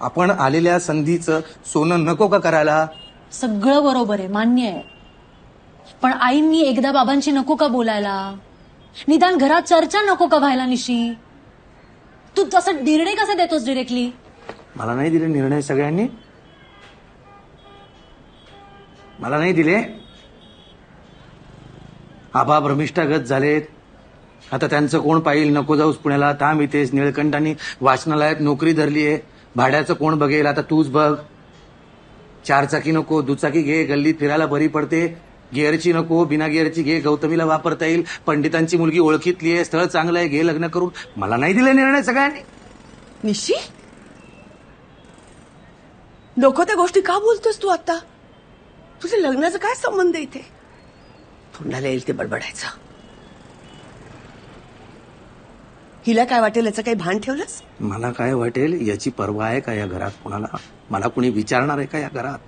आपण आलेल्या संधीचं सोनं नको का करायला? सगळं बरोबर आहे मान्य आहे. पण आईंनी एकदा बाबांची नको का बोलायला? निदान घरात चर्चा नको का व्हायला निशी? तू तसं निर्णय कसा देतोस डिरेक्टली मला नाही दिले निर्णय सगळ्यांनी. मला नाही दिले. आबा भ्रमिष्ठागत झालेत. आता त्यांचं कोण पाहिल नको जाऊस पुण्याला. थांब इथेच निळकंठांनी वाचनालयात नोकरी धरली आहे भाड्याचं कोण बघेल? आता तूच बघ. चारचाकी नको दुचाकी घे गल्लीत फिरायला बरी पडते. गिअरची नको बिना गिअरची घे गौतमीला वापरता येईल. पंडितांची मुलगी ओळखीतली आहे स्थळ चांगलं आहे घे लग्न करून. मला नाही दिले निर्णय सगळ्यांनी. निशी नको त्या गोष्टी का बोलतोस तू आता? तुझ्या लग्नाचा काय संबंध इथे? तोंडाला येईल ते बडबडायचं. हिला काय वाटेल याचं काही भान ठेवलंस? मला काय वाटेल याची पर्वा आहे का या घरात कोणाला? मला कुणी विचारणार आहे का या घरात?